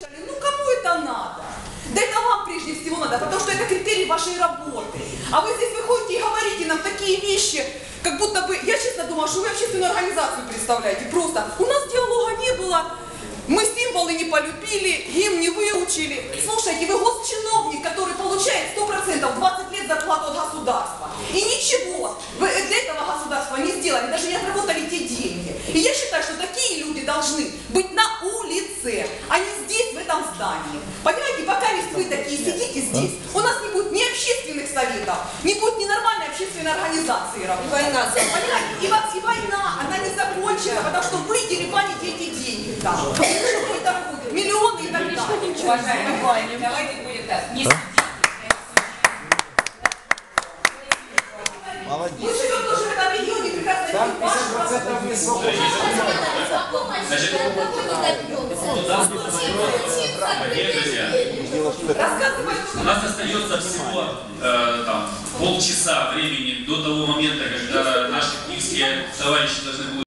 Ну кому это надо? Да это вам прежде всего надо, потому что это критерий вашей работы. А вы здесь выходите и говорите нам такие вещи, как будто бы, я честно думала, что вы общественную организацию представляете. Просто у нас диалога не было, мы символы не полюбили, гимн не выучили. Слушайте, вы госчиновник, который получает 100% 20 лет зарплату от государства. И ничего вы для этого государства не сделали, даже не отработали те деньги. И я считаю, что такие люди должны быть на улице, а не здесь, в этом здании. Понимаете, пока ведь вы такие сидите здесь, у нас не будет ни общественных советов, не будет ни нормальной общественной организации работать. Война. Понимаете, и, вас, и война, она не закончена, потому что вы дереваните эти деньги. Там. Миллионы и так далее. Уважаемые давайте будем так. Не Молодец. Мы живем тоже в этом регионе, прекрасно Там видим ваши 50% высокого. Рассказывайте, У нас остается всего э, там, полчаса времени до того момента, когда наши киевские товарищи должны будут